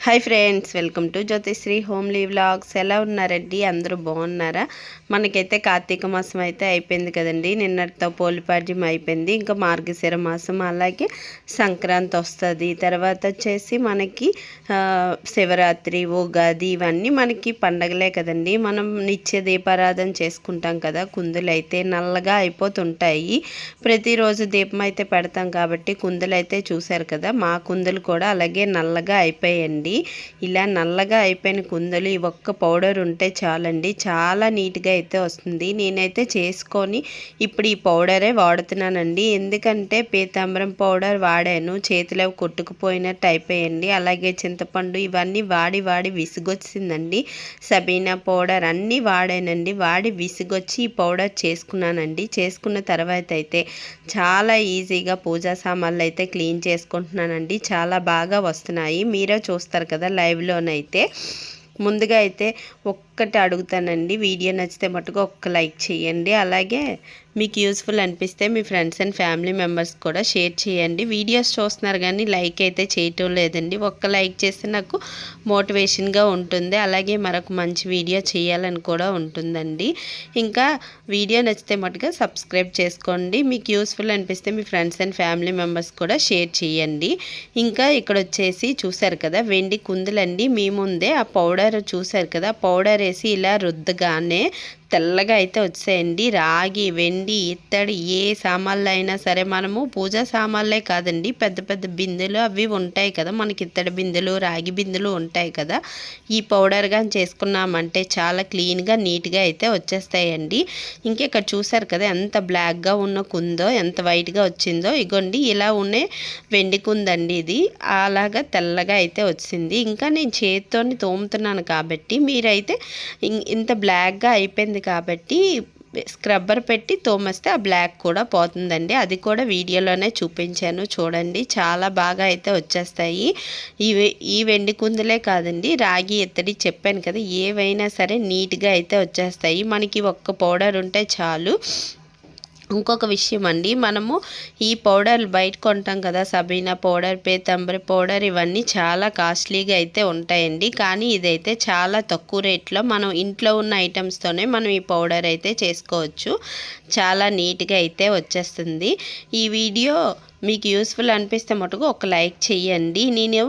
Hi friends welcome to Jyothisri homely vlogs ఎలా ఉన్నారండి అందరూ బాగున్నారా? మనకైతే కార్తీక మాసం అయితే అయిపోయింది కదండి. నిన్నటితో పోలిపాడ్యం అయిపోయింది. ఇంకా మార్గశిర మాసం అలాగే సంక్రాంతి వస్తుంది. తర్వాత వచ్చేసి మనకి శివరాత్రి ఉగాది ఇవన్నీ మనకి పండగలే కదండి. మనం నిత్య దీపారాధన చేసుకుంటాం కదా. కుందులు అయితే నల్లగా అయిపోతుంటాయి. ప్రతిరోజు దీపం అయితే పెడతాం కాబట్టి కుందులు అయితే చూశారు కదా. మా కుందులు కూడా అలాగే నల్లగా అయిపోయాయండి. ఇలా నల్లగా అయిపోయిన కుందలు ఈ ఒక్క పౌడర్ ఉంటే చాలండి. చాలా నీట్గా అయితే వస్తుంది. నేనైతే చేసుకొని ఇప్పుడు ఈ పౌడరే వాడుతున్నానండి. ఎందుకంటే పీతాంబరం పౌడర్ వాడాను. చేతిలో కొట్టుకుపోయినట్టు అయిపోయండి అలాగే చింతపండు ఇవన్నీ వాడి వాడి విసుగొచ్చిందండి. సబీనా పౌడర్ అన్నీ వాడానండి. వాడి విసుగొచ్చి ఈ పౌడర్ చేసుకున్నానండి. చేసుకున్న తర్వాత అయితే చాలా ఈజీగా పూజా సామాన్లు అయితే క్లీన్ చేసుకుంటున్నానండి. చాలా బాగా వస్తున్నాయి. మీరే చూస్తారు? కదా లైవ్లోనైతే. ముందుగా అయితే ఒక్కటి అడుగుతానండి. వీడియో నచ్చితే మటుకు ఒక్క లైక్ చేయండి. అలాగే మీకు యూస్ఫుల్ అనిపిస్తే మీ ఫ్రెండ్స్ అండ్ ఫ్యామిలీ మెంబర్స్ కూడా షేర్ చేయండి. వీడియోస్ చూస్తున్నారు కానీ లైక్ అయితే చేయటం లేదండి. ఒక్క లైక్ చేస్తే నాకు మోటివేషన్గా ఉంటుంది. అలాగే మరొక మంచి వీడియో చేయాలని కూడా ఉంటుందండి. ఇంకా వీడియో నచ్చితే మటుగా సబ్స్క్రైబ్ చేసుకోండి. మీకు యూస్ఫుల్ అనిపిస్తే మీ ఫ్రెండ్స్ అండ్ ఫ్యామిలీ మెంబర్స్ కూడా షేర్ చేయండి. ఇంకా ఇక్కడ వచ్చేసి చూసారు కదా వెండి కుందులండి. మీ ముందే ఆ పౌడర్ చూసారు కదా పౌడర్ వేసి ఇలా రుద్దగానే తెల్లగా అయితే వచ్చాయండి. రాగి వెండి ఇత్తడి ఏ సామాన్లు అయినా సరే మనము పూజా సామాన్లే కాదండి. పెద్ద పెద్ద బిందెలు అవి ఉంటాయి కదా. మనకి ఇత్తడి బిందెలు రాగి బిందెలు ఉంటాయి కదా. ఈ పౌడర్ కానీ చేసుకున్నామంటే చాలా క్లీన్గా నీట్గా అయితే వచ్చేస్తాయండి. ఇంకా ఇక్కడ చూసారు కదా ఎంత బ్లాక్గా ఉన్న కుందో ఎంత వైట్గా వచ్చిందో. ఇగోండి ఇలా ఉండే వెండి కుందండి ఇది. అలాగా తెల్లగా అయితే వచ్చింది. ఇంకా నేను చేతితో తోముతున్నాను కాబట్టి మీరైతే ఇంత బ్లాక్గా అయిపోయింది కాబట్టి స్క్రబ్బర్ పెట్టి తోమేస్తే ఆ బ్లాక్ కూడా పోతుందండి. అది కూడా వీడియోలోనే చూపించాను. చూడండి చాలా బాగా అయితే వచ్చేస్తాయి. ఈ ఈ వెండి కుందులే కాదండి రాగి ఎత్తడి చెప్పాను కదా ఏవైనా సరే నీట్గా అయితే వచ్చేస్తాయి. మనకి ఒక్క పౌడర్ ఉంటే చాలు. ఇంకొక విషయం అండి మనము ఈ పౌడర్ బయట కొంటాం కదా సబీనా పౌడర్ పేతంబరి పౌడర్ ఇవన్నీ చాలా కాస్ట్లీగా అయితే ఉంటాయండి. కానీ ఇదైతే చాలా తక్కువ రేట్లో మనం ఇంట్లో ఉన్న ఐటమ్స్తోనే మనం ఈ పౌడర్ అయితే చేసుకోవచ్చు. చాలా నీట్గా అయితే వచ్చేస్తుంది. ఈ వీడియో మీకు యూస్ఫుల్ అనిపిస్తే మటుకు ఒక లైక్ చేయండి నేను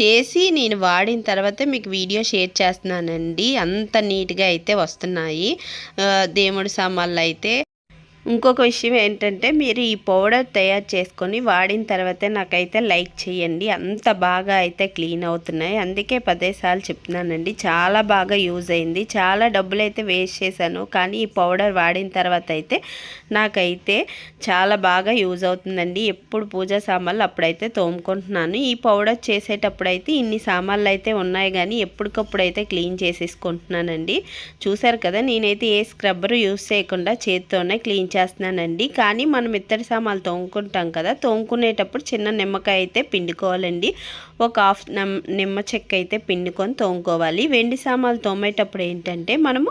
చేసి నేను వాడిన తర్వాత మీకు వీడియో షేర్ చేస్తున్నానండి. అంత నీట్గా అయితే వస్తున్నాయి. ఆ, దేవుడి సామాన్లు అయితే ఇంకొక విషయం ఏంటంటే మీరు ఈ పౌడర్ తయారు చేసుకొని వాడిన తర్వాతే నాకైతే లైక్ చేయండి. అంత బాగా అయితే క్లీన్ అవుతున్నాయి. అందుకే పదే సార్లు చెప్తున్నానండి. చాలా బాగా యూజ్ అయింది. చాలా డబ్బులు అయితే వేస్ట్ చేశాను. కానీ ఈ పౌడర్ వాడిన తర్వాత అయితే నాకైతే చాలా బాగా యూజ్ అవుతుందండి. ఎప్పుడు పూజా సామాన్లు అప్పుడైతే తోముకుంటున్నాను. ఈ పౌడర్ చేసేటప్పుడు అయితే ఇన్ని సామాన్లు అయితే ఉన్నాయి. కానీ ఎప్పటికప్పుడు అయితే క్లీన్ చేసేసుకుంటున్నానండి. చూసారు కదా నేనైతే ఏ స్క్రబ్బర్ యూజ్ చేయకుండా చేతితోనే క్లీన్ చేస్తున్నానండి. కానీ మనం ఇత్తడి సామాన్లు తోముకుంటాం కదా తోముకునేటప్పుడు చిన్న నిమ్మకాయ అయితే పిండుకోవాలండి. ఒక హాఫ్ నిమ్మ చెక్క అయితే పిండుకొని తోముకోవాలి. వెండి సామాన్లు తోమేటప్పుడు ఏంటంటే మనము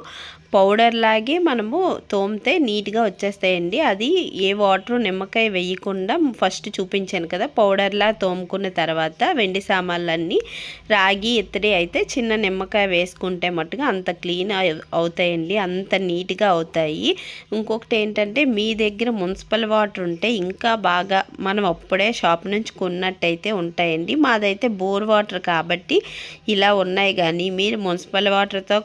పౌడర్ లాగే మనము తోమితే నీట్గా వచ్చేస్తాయండి. అది ఏ వాటర్ నిమ్మకాయ వేయకుండా ఫస్ట్ చూపించాను కదా పౌడర్లా తోముకున్న తర్వాత వెండి సామాన్లన్నీ రాగి ఇత్తడి అయితే చిన్న నిమ్మకాయ వేసుకుంటే మట్టుగా అంత క్లీన్ అవుతాయండి. అంత నీట్గా అవుతాయి. ఇంకొకటి ఏంటంటే మీ దగ్గర మున్సిపల్ వాటర్ ఉంటే ఇంకా బాగా మనం అప్పుడే షాప్ నుంచి కొన్నట్టయితే ఉంటాయండి. మాదైతే బోర్ వాటర్ కాబట్టి ఇలా ఉన్నాయి కానీ మీరు మున్సిపల్ వాటర్తో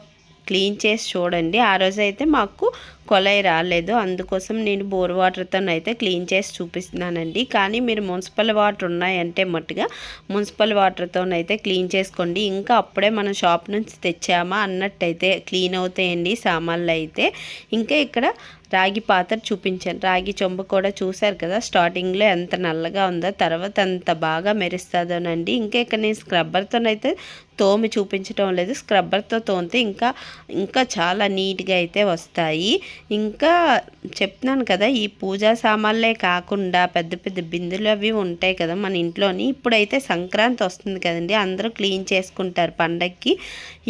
క్లీన్ చేసి చూడండి. ఆ రోజైతే మాకు కొలాయి రాలేదు. అందుకోసం నేను బోర్ వాటర్తో అయితే క్లీన్ చేసి చూపిస్తున్నానండి. కానీ మీరు మున్సిపల్ వాటర్ ఉన్నాయంటే మట్టుగా మున్సిపల్ వాటర్తోనైతే క్లీన్ చేసుకోండి. ఇంకా అప్పుడే మనం షాప్ నుంచి తెచ్చామా అన్నట్టయితే క్లీన్ అవుతాయండి సామాన్లు అయితే ఇంకా ఇక్కడ రాగి పాత్ర చూపించాను రాగి చెంబు కూడా చూశారు కదా స్టార్టింగ్లో ఎంత నల్లగా ఉందో తర్వాత అంత బాగా మెరుస్తుందోనండి. ఇంకా ఇక్కడ నేను స్క్రబ్బర్తోనైతే తోమి చూపించడం లేదు. స్క్రబ్బర్తో తోమితే ఇంకా ఇంకా చాలా నీట్గా అయితే వస్తాయి. ఇంకా చెప్తున్నాను కదా ఈ పూజా సామాన్లే కాకుండా పెద్ద పెద్ద బిందులు అవి ఉంటాయి కదా మన ఇంట్లోని. ఇప్పుడైతే సంక్రాంతి వస్తుంది కదండి అందరూ క్లీన్ చేసుకుంటారు పండక్కి.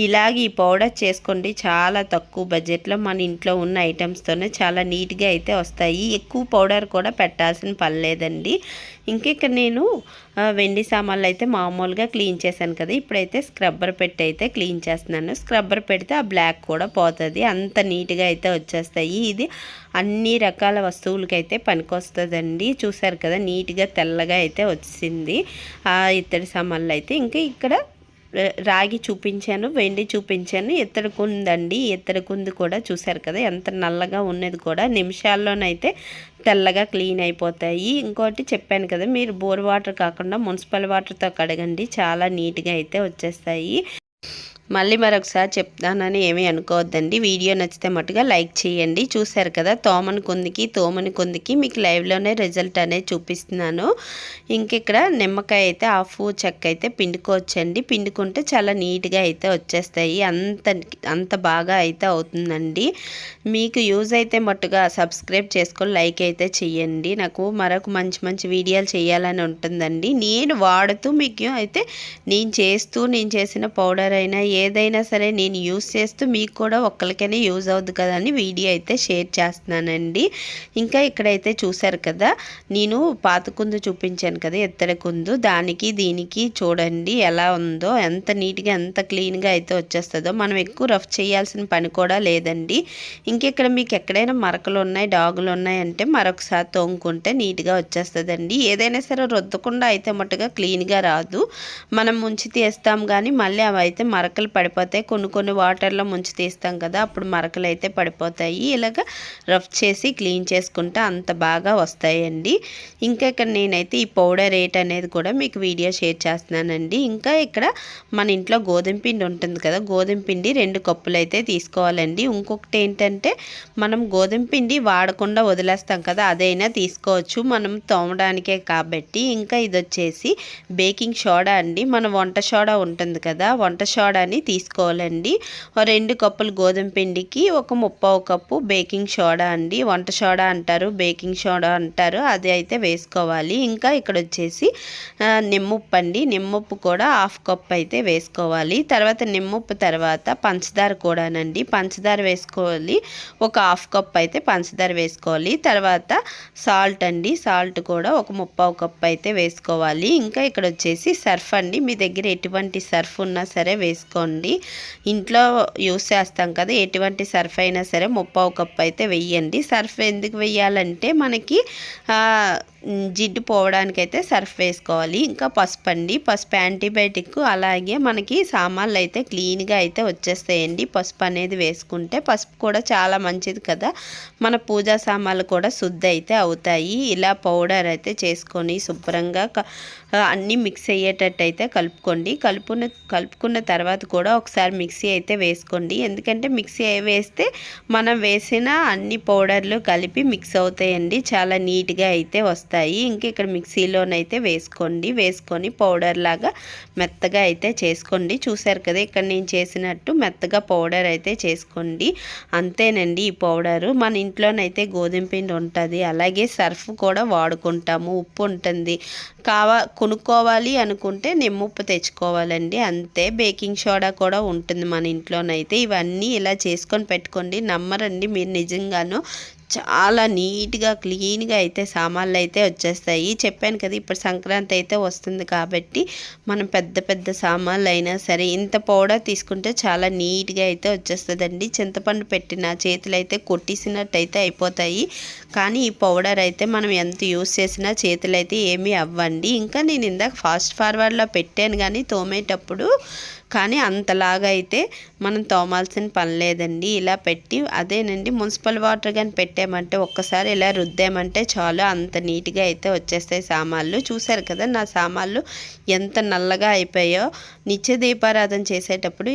ఇలాగ ఈ పౌడర్ చేసుకోండి చాలా తక్కువ బడ్జెట్లో మన ఇంట్లో ఉన్న ఐటమ్స్తోనే చాలా నీట్గా అయితే వస్తాయి. ఎక్కువ పౌడర్ కూడా పెట్టాల్సిన పని ఇంకా ఇక్కడ నేను వెండి సామాన్లు అయితే మామూలుగా క్లీన్ చేశాను కదా ఇప్పుడైతే స్క్రబ్బర్ పెట్టి అయితే క్లీన్ చేస్తున్నాను. స్క్రబ్బర్ పెడితే ఆ బ్లాక్ కూడా పోతుంది అంత నీట్గా అయితే వచ్చేస్తాయి. ఇది అన్ని రకాల వస్తువులకైతే పనికొస్తుందండి. చూసారు కదా నీట్గా తెల్లగా అయితే వచ్చింది. ఆ ఇత్తడి సామాన్లు అయితే ఇంకా ఇక్కడ రాగి చూపించాను వెండి చూపించాను. ఎత్తడి కుందండి. ఎత్తడి కుంది కూడా చూశారు కదా ఎంత నల్లగా ఉన్నది కూడా నిమిషాల్లోనైతే తెల్లగా క్లీన్ అయిపోతాయి. ఇంకోటి చెప్పాను కదా మీరు బోర్ వాటర్ కాకుండా మున్సిపల్ వాటర్తో కడగండి. చాలా నీట్గా అయితే వచ్చేస్తాయి. మళ్ళీ మరొకసారి చెప్తానని ఏమీ అనుకోవద్దండి. వీడియో నచ్చితే మటుగా లైక్ చేయండి. చూశారు కదా తోమని కుందికి తోమని కుందికి మీకు లైవ్లోనే రిజల్ట్ అనేది చూపిస్తున్నాను. ఇంకిక్కడ నిమ్మకాయ అయితే హాఫ్ చెక్క అయితే పిండుకోవచ్చండి. పిండుకుంటే చాలా నీట్గా అయితే వచ్చేస్తాయి. అంత అంత బాగా అయితే అవుతుందండి. మీకు యూజ్ అయితే మట్టుగా సబ్స్క్రైబ్ చేసుకొని లైక్ అయితే చేయండి. నాకు మరొక మంచి మంచి వీడియోలు చేయాలని ఉంటుందండి. నేను వాడుతూ మీకు అయితే నేను చేస్తూ నేను చేసిన పౌడర్ అయినా ఏదైనా సరే నేను యూస్ చేస్తూ మీకు కూడా ఒక్కరికైనా యూజ్ అవుద్ది కదా అని వీడియో అయితే షేర్ చేస్తున్నానండి. ఇంకా ఇక్కడైతే చూశారు కదా నేను పాత కుందు చూపించాను కదా ఎత్తడి కుందు. దానికి దీనికి చూడండి ఎలా ఉందో ఎంత నీట్గా ఎంత క్లీన్గా అయితే వచ్చేస్తుందో. మనం ఎక్కువ రఫ్ చేయాల్సిన పని కూడా లేదండి. ఇంకెక్కడ మీకు ఎక్కడైనా మరకలు ఉన్నాయి డాగులు ఉన్నాయి అంటే మరొకసారి తోముకుంటే నీట్గా వచ్చేస్తుందండి. ఏదైనా సరే రుద్దకుండా అయితే మట్టుగా క్లీన్గా రాదు. మనం ముంచి తీస్తాం కానీ మళ్ళీ అవి అయితే మరకలు పడిపోతాయి. కొన్ని కొన్ని వాటర్లో ముంచి తీస్తాం కదా అప్పుడు మరకలు అయితే పడిపోతాయి. ఇలాగ రఫ్ చేసి క్లీన్ చేసుకుంటే అంత బాగా వస్తాయండి. ఇంకా ఇక్కడ నేనైతే ఈ పౌడర్ రేట్ అనేది కూడా మీకు వీడియో షేర్ చేస్తున్నానండి. ఇంకా ఇక్కడ మన ఇంట్లో గోధుమ పిండి ఉంటుంది కదా గోధుమ పిండి రెండు కప్పులు అయితే తీసుకోవాలండి. ఇంకొకటి ఏంటంటే మనం గోధుమ పిండి వాడకుండా వదిలేస్తాం కదా అదైనా తీసుకోవచ్చు. మనం తోమడానికే కాబట్టి. ఇంకా ఇది వచ్చేసి బేకింగ్ సోడా అండి. మన వంట సోడా ఉంటుంది కదా వంట సోడాని తీసుకోవాలండి. రెండు కప్పులు గోధుమ పిండికి ఒక ముప్పావు కప్పు బేకింగ్ సోడా అండి. వంట సోడా అంటారు బేకింగ్ సోడా అంటారు. అది అయితే వేసుకోవాలి. ఇంకా ఇక్కడ వచ్చేసి నిమ్మప్పు అండి. నిమ్మప్పు కూడా హాఫ్ కప్ అయితే వేసుకోవాలి. తర్వాత నిమ్మప్పు తర్వాత పంచదార కూడానండి. పంచదార వేసుకోవాలి. ఒక హాఫ్ కప్ అయితే పంచదార వేసుకోవాలి. తర్వాత సాల్ట్ అండి. సాల్ట్ కూడా ఒక ముప్పావు కప్ అయితే వేసుకోవాలి. ఇంకా ఇక్కడ వచ్చేసి సర్ఫ్ అండి. మీ దగ్గర ఎటువంటి సర్ఫ్ ఉన్నా సరే వేసుకోండి. ఇంట్లో యూస్ చేస్తాం కదా ఎటువంటి సర్ఫ్ అయినా సరే ముప్పావు కప్ అయితే వెయ్యండి సర్ఫ్ ఎందుకు వెయ్యాలంటే మనకి జిడ్డు పోవడానికైతే సర్ఫ్ వేసుకోవాలి. ఇంకా పసుపు అండి. పసుపు యాంటీబయాటిక్ అలాగే మనకి సామాన్లు అయితే క్లీన్గా అయితే వచ్చేస్తాయండి. పసుపు అనేది వేసుకుంటే పసుపు కూడా చాలా మంచిది కదా. మన పూజా సామాన్లు కూడా శుద్ధి అయితే అవుతాయి. ఇలా పౌడర్ అయితే చేసుకొని శుభ్రంగా అన్నీ మిక్స్ అయ్యేటట్టు అయితే కలుపుకోండి. కలుపుకున్న కలుపుకున్న తర్వాత కూడా ఒకసారి మిక్సీ అయితే వేసుకోండి. ఎందుకంటే మిక్సీ వేస్తే మనం వేసిన అన్ని పౌడర్లు కలిపి మిక్స్ అవుతాయండి. చాలా నీట్గా అయితే వస్తాయి. ఇంక ఇక్కడ మిక్సీలోనైతే వేసుకోండి. వేసుకొని పౌడర్ లాగా మెత్తగా అయితే చేసుకోండి. చూసారు కదా ఇక్కడ నేను చేసినట్టు మెత్తగా పౌడర్ అయితే చేసుకోండి. అంతేనండి ఈ పౌడరు. మన ఇంట్లోనైతే గోధుమ పిండి ఉంటుంది. అలాగే సర్ఫ్ కూడా వాడుకుంటాము. ఉప్పు ఉంటుంది. కావా కొనుక్కోవాలి అనుకుంటే నిమ్ముప్పు తెచ్చుకోవాలండి. అంతే. బేకింగ్ సోడా కూడా ఉంటుంది మన ఇంట్లోనైతే. ఇవన్నీ ఇలా చేసుకొని పెట్టుకోండి. నమ్మరండి మీరు నిజంగాను. చాలా నీట్గా క్లీన్గా అయితే సామాన్లు అయితే వచ్చేస్తాయి. చెప్పాను కదా ఇప్పుడు సంక్రాంతి అయితే వస్తుంది కాబట్టి మనం పెద్ద పెద్ద సామాన్లు అయినా సరే ఇంత పౌడర్ తీసుకుంటే చాలా నీట్గా అయితే వచ్చేస్తుందండి. చింతపండు పెట్టిన చేతులు అయితే కొట్టేసినట్టు అయితే అయిపోతాయి. కానీ ఈ పౌడర్ అయితే మనం ఎంత యూస్ చేసినా చేతులు అయితే ఏమీ అవ్వండి. ఇంకా నేను ఇందాక ఫాస్ట్ ఫార్వర్డ్లో పెట్టాను కానీ తోమేటప్పుడు కానీ అంతలాగా అయితే మనం తోమాల్సిన పని లేదండి. ఇలా పెట్టి అదేనండి మున్సిపల్ వాటర్ కానీ పెట్టామంటే ఒక్కసారి ఇలా రుద్దామంటే చాలు. అంత నీట్గా అయితే వచ్చేస్తాయి సామాన్లు. చూసారు కదా నా సామాన్లు ఎంత నల్లగా అయిపోయాయో. నిత్య దీపారాధన చేసేటప్పుడు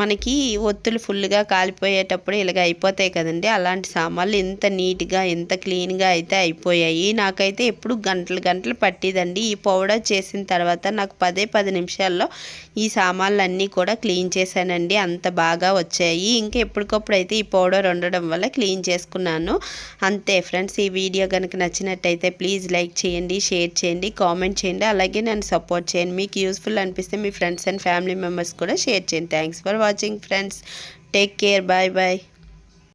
మనకి ఒత్తులు ఫుల్గా కాలిపోయేటప్పుడు ఇలాగ అయిపోతాయి కదండి. అలాంటి సామాన్లు ఎంత నీట్గా ఎంత క్లీన్గా అయితే అయిపోయాయి. నాకైతే ఎప్పుడు గంటలు గంటలు పట్టిదండి. ఈ పౌడర్ చేసిన తర్వాత నాకు పదే పది నిమిషాల్లో ఈ సామాన్లు అన్నీ కూడా క్లీన్ చేశానండి. అంత బాగా వచ్చాయి. ఇంకా ఎప్పటికప్పుడు అయితే ఈ పౌడర్ ఉండడం వల్ల క్లీన్ చేసుకున్నాను. అంతే ఫ్రెండ్స్ ఈ వీడియో కనుక నచ్చినట్టయితే ప్లీజ్ లైక్ చేయండి షేర్ చేయండి కామెంట్ చేయండి. అలాగే నన్ను సపోర్ట్ చేయండి. మీకు యూస్ఫుల్ అనిపిస్తే మీ ఫ్రెండ్స్ అండ్ ఫ్యామిలీ మెంబర్స్ కూడా షేర్ చేయండి. Thanks for watching friends. Take care. Bye bye.